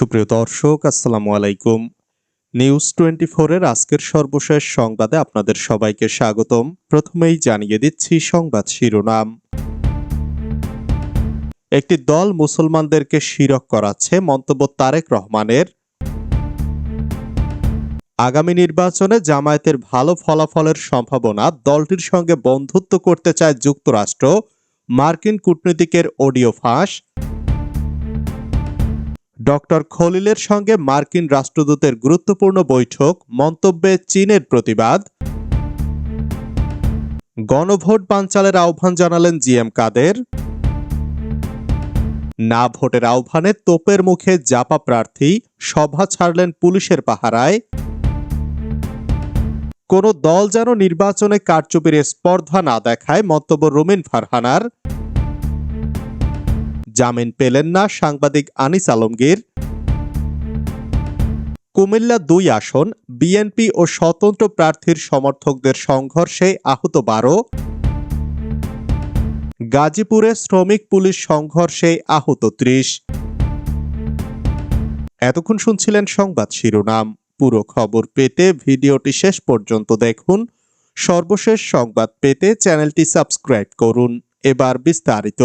সুপ্রিয় দর্শক, আসসালামু আলাইকুম। নিউজ টোয়েন্টি এর আজকের সর্বশেষ সংবাদে আপনাদের সবাইকে স্বাগতম। প্রথমেই জানিয়ে দিচ্ছি সংবাদ শিরোনাম। একটি দল মুসলমানদেরকে শিরক করাচ্ছে, মন্তব্য তারেক রহমানের। আগামী নির্বাচনে জামায়াতের ভালো ফলাফলের সম্ভাবনা, দলটির সঙ্গে বন্ধুত্ব করতে চায় যুক্তরাষ্ট্র। মার্কিন কূটনীতিকের অডিও ফাঁস। ডক্টর খলিলের সঙ্গে মার্কিন রাষ্ট্রদূতের গুরুত্বপূর্ণ বৈঠক, মন্তব্যে চীনের প্রতিবাদ। গণভোট বানচালের আহ্বান জানালেন জিএম কাদের। না ভোটের আহ্বানে তোপের মুখে জাপা প্রার্থী, সভা ছাড়লেন পুলিশের পাহারায়। কোন দল যেন নির্বাচনে কারচুপির স্পর্ধা না দেখায়, মন্তব্য রুমিন ফারহানার। জামিন পেলেন না সাংবাদিক আনিস আলমগীর। কুমিল্লা দুই আসন, বিএনপি ও স্বতন্ত্র প্রার্থীর সমর্থকদের সংঘর্ষে আহত বারো। গাজীপুরে শ্রমিক পুলিশ সংঘর্ষে আহত ত্রিশ। এতক্ষণ শুনছিলেন সংবাদ শিরোনাম। পুরো খবর পেতে ভিডিওটি শেষ পর্যন্ত দেখুন। সর্বশেষ সংবাদ পেতে চ্যানেলটি সাবস্ক্রাইব করুন। এবার বিস্তারিত।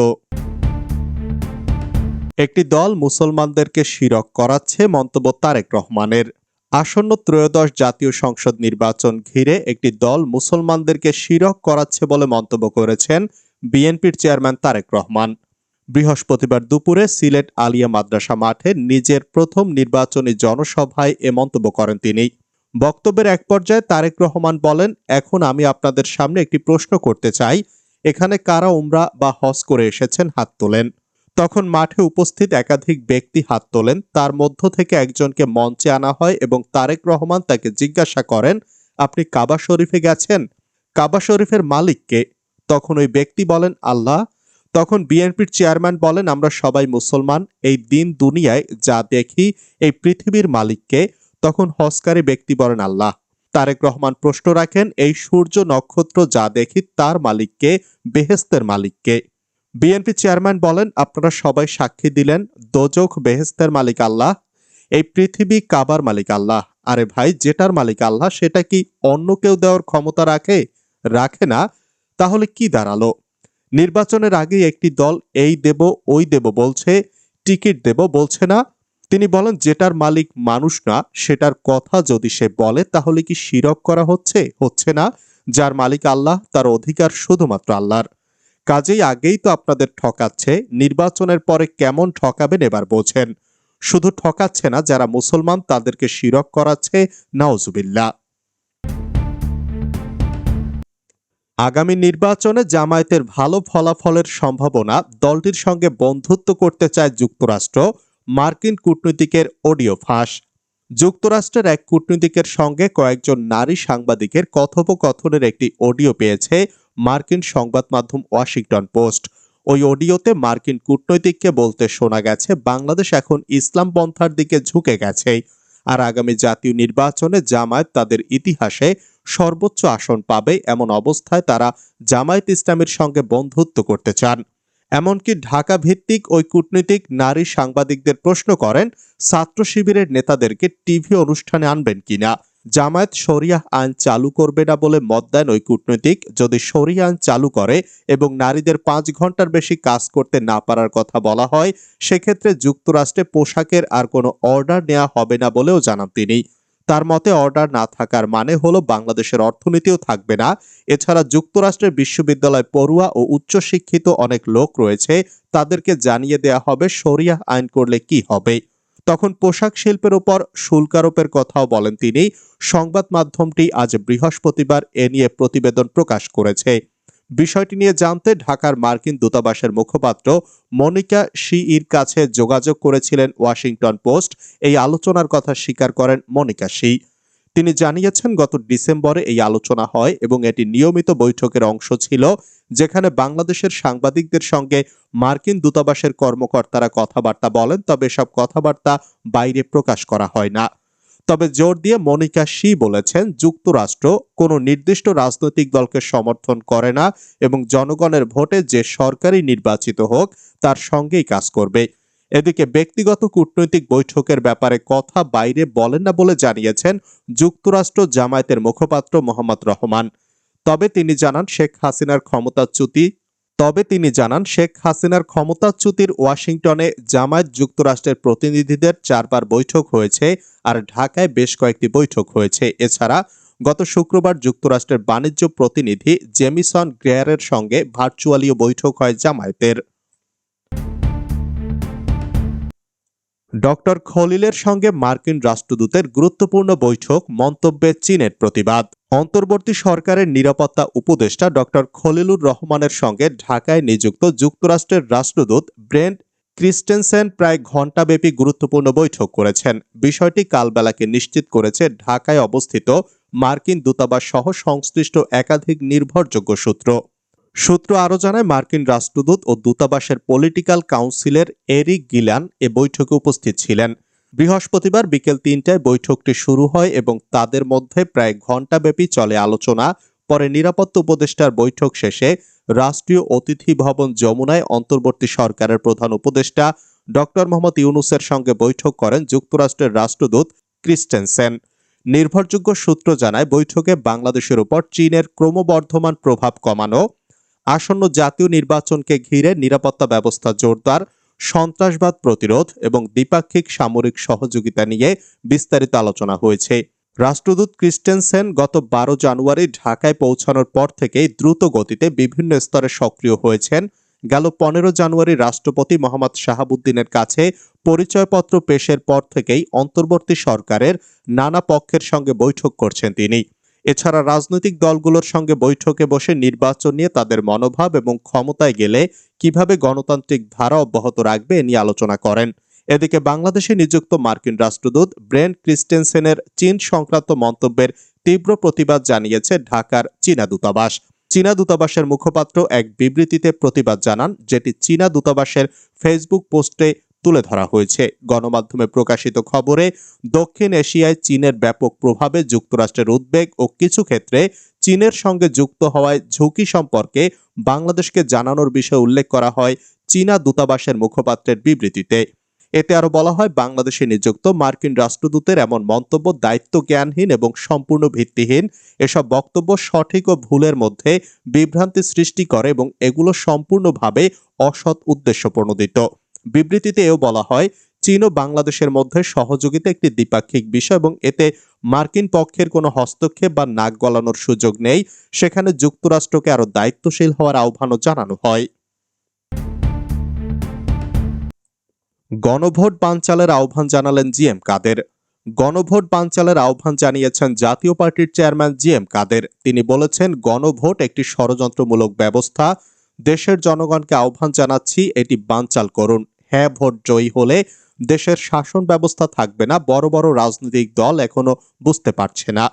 একটি দল মুসলমানদেরকে শিরক করাচ্ছে, মন্তব্য তারেক রহমানের। আসন্ন ত্রয়োদশ জাতীয় সংসদ নির্বাচন ঘিরে একটি দল মুসলমানদেরকে শিরক করাচ্ছে বলে মন্তব্য করেছেন বিএনপির চেয়ারম্যান তারেক রহমান। বৃহস্পতিবার দুপুরে সিলেট আলিয়া মাদ্রাসা মাঠে নিজের প্রথম নির্বাচনী জনসভায় এ মন্তব্য করেন তিনি। বক্তব্যের এক পর্যায়ে তারেক রহমান বলেন, এখন আমি আপনাদের সামনে একটি প্রশ্ন করতে চাই। এখানে কারা উমরা বা হজ করে এসেছেন হাত তোলেন। তখন মাঠে উপস্থিত একাধিক ব্যক্তি হাত তোলেন। তার মধ্য থেকে একজনকে মঞ্চে আনা হয় এবং তারেক রহমান তাকে জিজ্ঞাসা করেন, আপনি কাবা শরীফে গেছেন? কাবা শরীফের মালিককে তখন ওই ব্যক্তি বলেন, আল্লাহ। তখন বিএনপির চেয়ারম্যান বলেন, আমরা সবাই মুসলমান, এই দিন দুনিয়ায় যা দেখি, এই পৃথিবীর মালিককে তখন হসকারী ব্যক্তি বলেন, আল্লাহ। তারেক রহমান প্রশ্ন রাখেন, এই সূর্য নক্ষত্র যা দেখি তার মালিককে বেহেস্তের মালিককে বিএনপি চেয়ারম্যান বলেন, আপনারা সবাই সাক্ষী দিলেন দোজক বেহেস্তের মালিক আল্লাহ, এই পৃথিবী কাবার মালিক আল্লাহ। আরে ভাই, যেটার মালিক আল্লাহ, সেটা কি অন্য কেউ দেওয়ার ক্ষমতা রাখে? রাখে না। তাহলে কি দাঁড়াল? নির্বাচনের আগে একটি দল এই দেব, ওই দেব বলছে, টিকিট দেব বলছে না। তিনি বলেন, যেটার মালিক মানুষ না, সেটার কথা যদি সে বলে, তাহলে কি শিরক করা হচ্ছে? হচ্ছে না। যার মালিক আল্লাহ, তার অধিকার শুধুমাত্র আল্লাহর। কাজেই আগেই তো আপনাদের ঠকাচ্ছে, নির্বাচনের পরে কেমন ঠকাবেন এবার বোঝেন। শুধু ঠকাচ্ছে না, যারা মুসলমান তাদেরকে শিরক করাচ্ছে নাওজুবিল্লা আগামী নির্বাচনে জামায়াতের ভালো ফলাফলের সম্ভাবনা দলটির সঙ্গে বন্ধুত্ব করতে চায় যুক্তরাষ্ট্র, মার্কিন কূটনীতিকের অডিও ফাঁস। যুক্তরাষ্ট্রের এক কূটনীতিকের সঙ্গে কয়েকজন নারী সাংবাদিকের কথোপকথনের একটি অডিও পেয়েছে মার্কিন সংবাদ মাধ্যম ওয়াশিংটন পোস্ট। ওই অডিওতে মার্কিন কূটনৈতিককে বলতে শোনা গেছে, বাংলাদেশ এখন ইসলাম পন্থার দিকে ঝুঁকে গেছে আর আগামী জাতীয় নির্বাচনে জামায়াত তাদের ইতিহাসে সর্বোচ্চ আসন পাবে এমন অবস্থায় তারা জামায়াত ইসলামের সঙ্গে বন্ধুত্ব করতে চান। এমনকি ঢাকা ভিত্তিক ওই কূটনীতিক নারী সাংবাদিকদের প্রশ্ন করেন, ছাত্র শিবিরের নেতাদেরকে টিভি অনুষ্ঠানে আনবেন কিনা? জামায়াত শরিয়াহ আইন চালু করবে না বলে মত দেন ওই কূটনৈতিক। যদি শরিয়া আইন চালু করে এবং নারীদের পাঁচ ঘণ্টার বেশি কাজ করতে না পারার কথা বলা হয়, সেক্ষেত্রে যুক্তরাষ্ট্রে পোশাকের আর কোনো অর্ডার নেওয়া হবে না বলেও জানান তিনি। তার মতে অর্ডার না থাকার মানে হলো বাংলাদেশের অর্থনীতিও থাকবে না। এছাড়া যুক্তরাষ্ট্রের বিশ্ববিদ্যালয় পড়ুয়া ও উচ্চশিক্ষিত অনেক লোক রয়েছে, তাদেরকে জানিয়ে দেয়া হবে শরিয়াহ আইন করলে কি হবে। তখন পোশাক শিল্পের ওপর শুল্ক আরোপের কথাও বলেন তিনি। সংবাদ মাধ্যমটি আজ বৃহস্পতিবার এ নিয়ে প্রতিবেদন প্রকাশ করেছে। বিষয়টি নিয়ে জানতে ঢাকার মার্কিন দূতাবাসের মুখপাত্র মনিকা শিইর কাছে যোগাযোগ করেছিলেন ওয়াশিংটন পোস্ট। এই আলোচনার কথা স্বীকার করেন মনিকা শি তিনি জানিয়েছেন, গত ডিসেম্বরে এই আলোচনা হয় এবং এটি নিয়মিত বৈঠকের অংশ ছিল, যেখানে বাংলাদেশের সাংবাদিকদের সঙ্গে মার্কিন দূতাবাসের কর্মকর্তারা কথাবার্তা বলেন, তবে সব কথাবার্তা বাইরে প্রকাশ করা হয় না। তবে জোর দিয়ে মনিকা শি বলেছেন, যুক্তরাষ্ট্র কোনো নির্দিষ্ট রাজনৈতিক দলকে সমর্থন করে না এবং জনগণের ভোটে যে সরকারি নির্বাচিত হোক, তার সঙ্গেই কাজ করবে। এদিকে ব্যক্তিগত কূটনৈতিক বৈঠকের ব্যাপারে কথা বাইরে বলেন না বলে জানিয়েছেন যুক্তরাষ্ট্র জামায়াতের মুখপাত্র মোহাম্মদ রহমান। তবে তিনি জানান, শেখ হাসিনার ক্ষমতাচ্যুতি তবে তিনি জানান, শেখ হাসিনার ক্ষমতাচ্যুতির ওয়াশিংটনে জামায়াত যুক্তরাষ্ট্রের প্রতিনিধিদের চারবার বৈঠক হয়েছে আর ঢাকায় বেশ কয়েকটি বৈঠক হয়েছে। এছাড়া গত শুক্রবার যুক্তরাষ্ট্রের বাণিজ্য প্রতিনিধি জেমিসন গ্রেয়ারের সঙ্গে ভার্চুয়ালিও বৈঠক হয় জামায়াতের। ডক্টর খলিলের সঙ্গে মার্কিন রাষ্ট্রদূতের গুরুত্বপূর্ণ বৈঠক, মন্তব্যে চীনের প্রতিবাদ। অন্তর্বর্তী সরকারের নিরাপত্তা উপদেষ্টা ডক্টর খলিলুর রহমানের সঙ্গে ঢাকায় নিযুক্ত যুক্তরাষ্ট্রের রাষ্ট্রদূত ব্রেন্ট ক্রিস্টেনসেন প্রায় ঘণ্টাব্যাপী গুরুত্বপূর্ণ বৈঠক করেছেন। বিষয়টি কালবেলাকে নিশ্চিত করেছে ঢাকায় অবস্থিত মার্কিন দূতাবাস সহ সংশ্লিষ্ট একাধিক নির্ভরযোগ্য সূত্র। সূত্র আরও জানায়, মার্কিন রাষ্ট্রদূত ও দূতাবাসের পলিটিক্যাল কাউন্সিলের এরিক গিলান এ বৈঠকে উপস্থিত ছিলেন। বৃহস্পতিবার বিকেল তিনটায় বৈঠকটি শুরু হয় এবং তাদের মধ্যে প্রায় ঘণ্টাব্যাপী চলে আলোচনা, পরে নিরাপত্তা উপদেষ্টার বৈঠক শেষে রাষ্ট্রীয় অতিথি ভবন যমুনায় অন্তর্বর্তী সরকারের প্রধান উপদেষ্টা ডক্টর মোহাম্মদ ইউনুসের সঙ্গে বৈঠক করেন যুক্তরাষ্ট্রের রাষ্ট্রদূত ক্রিস্টেনসেন। নির্ভরযোগ্য সূত্র জানায়, বৈঠকে বাংলাদেশের উপর চীনের ক্রমবর্ধমান প্রভাব কমানো আসন্ন জাতীয় নির্বাচনকে ঘিরে নিরাপত্তা ব্যবস্থা জোরদার, সন্ত্রাসবাদ প্রতিরোধ এবং দ্বিপাক্ষিক সামরিক সহযোগিতা নিয়ে বিস্তারিত আলোচনা হয়েছে। রাষ্ট্রদূত ক্রিস্টেনসেন গত বারো জানুয়ারি ঢাকায় পৌঁছানোর পর থেকেই দ্রুত গতিতে বিভিন্ন স্তরে সক্রিয় হয়েছেন। গেল পনেরো জানুয়ারি রাষ্ট্রপতি মোহাম্মদ শাহাবুদ্দিনের কাছে পরিচয়পত্র পেশের পর থেকেই অন্তর্বর্তী সরকারের নানা পক্ষের সঙ্গে বৈঠক করছেন তিনি। এছাড়া রাজনৈতিক দলগুলোর সঙ্গে বৈঠকে বসে নির্বাচন নিয়ে তাদের মনোভাব এবং ক্ষমতায় গেলে কীভাবে গণতান্ত্রিক ধারা অব্যাহত রাখবে এ নিয়ে আলোচনা করেন। এদিকে বাংলাদেশে নিযুক্ত মার্কিন রাষ্ট্রদূত ব্রেন্ট ক্রিস্টেনসেনের চীন সংক্রান্ত মন্তব্যের তীব্র প্রতিবাদ জানিয়েছে ঢাকার চীনা দূতাবাস। চীনা দূতাবাসের মুখপাত্র এক বিবৃতিতে প্রতিবাদ জানান, যেটি চীনা দূতাবাসের ফেসবুক পোস্টে তুলে ধরা হয়েছে। গণমাধ্যমে প্রকাশিত খবরে দক্ষিণ এশিয়ায় চীনের ব্যাপক প্রভাবে যুক্তরাষ্ট্রের উদ্বেগ ও কিছু ক্ষেত্রে চীনের সঙ্গে যুক্ত হওয়ায় ঝুঁকি সম্পর্কে বাংলাদেশকে জানানোর বিষয়ে উল্লেখ করা হয় চীনা দূতাবাসের মুখপাত্রের বিবৃতিতে। এতে আরও বলা হয়, বাংলাদেশে নিযুক্ত মার্কিন রাষ্ট্রদূতের এমন মন্তব্য দায়িত্ব জ্ঞানহীন এবং সম্পূর্ণ ভিত্তিহীন। এসব বক্তব্য সঠিক ও ভুলের মধ্যে বিভ্রান্তি সৃষ্টি করে এবং এগুলো সম্পূর্ণভাবে অসৎ উদ্দেশ্য প্রণোদিত বিবৃতিতে এও বলা হয়, চীন ও বাংলাদেশের মধ্যে সহযোগিতা একটি দ্বিপাক্ষিক বিষয় এবং এতে মার্কিন পক্ষের কোনো হস্তক্ষেপ বা নাক গলানোর সুযোগ নেই। সেখানে যুক্তরাষ্ট্রকে আরও দায়িত্বশীল হওয়ার আহ্বানও জানানো হয়। গণভোট বানচালের আহ্বান জানালেন জি এম কাদের। গণভোট বানচালের আহ্বান জানিয়েছেন জাতীয় পার্টির চেয়ারম্যান জি এম কাদের। তিনি বলেছেন, গণভোট একটি ষড়যন্ত্রমূলক ব্যবস্থা। দেশের জনগণকে আহ্বান জানাচ্ছি, এটি বানচাল করুন। হ্যাঁ ভোট জয়ী হলে দেশের শাসন ব্যবস্থা থাকবে না, বড় বড় রাজনৈতিক দল এখনও বুঝতে পারছে না।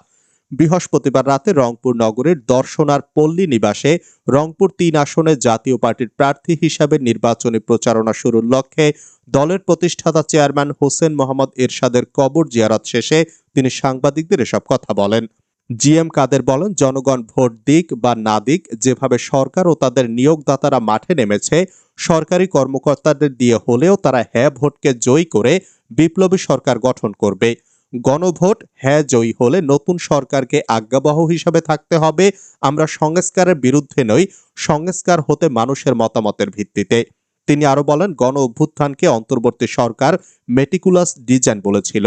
বৃহস্পতিবার রাতে রংপুর নগরের দর্শনার পল্লী নিবাসে রংপুর তিন আসনে জাতীয় পার্টির প্রার্থী হিসাবে নির্বাচনী প্রচারণা শুরুর লক্ষ্যে দলের প্রতিষ্ঠাতা চেয়ারম্যান হোসেন মোহাম্মদ এরশাদের কবর জিয়ারত শেষে তিনি সাংবাদিকদের এসব কথা বলেন। জিএম কাদের বলেন, জনগণ ভোট দিক বা না দিক, যেভাবে সরকার ও তাদের নিয়োগদাতারা মাঠে নেমেছে, সরকারি কর্মকর্তাদের দিয়ে হলেও তারা হ্যাঁ ভোটকে জয়ী করে বিপ্লবী সরকার গঠন করবে। গণভোট হ্যাঁ জয়ী হলে নতুন সরকারকে আজ্ঞাবহ হিসাবে থাকতে হবে। আমরা সংস্কারের বিরুদ্ধে নই, সংস্কার হতে মানুষের মতামতের ভিত্তিতে। তিনি আরও বলেন গণ অভ্যুত্থানকে অন্তর্বর্তী সরকার মেটিকুলাস ডিজাইন বলেছিল।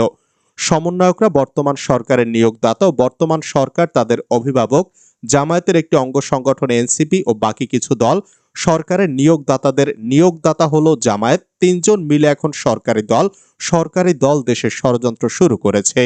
সমন্বয়করা বর্তমান সরকারের নিয়োগদাতা ও বর্তমান সরকার তাদের অভিভাবক, জামায়াতের একটি অঙ্গ সংগঠন এনসিপি ও বাকি কিছু দল, সরকারের নিয়োগদাতাদের নিয়োগদাতা হলো জামায়াত, তিনজন মিলে এখন সরকারি দল সরকারি দল দেশের ষড়যন্ত্র শুরু করেছে।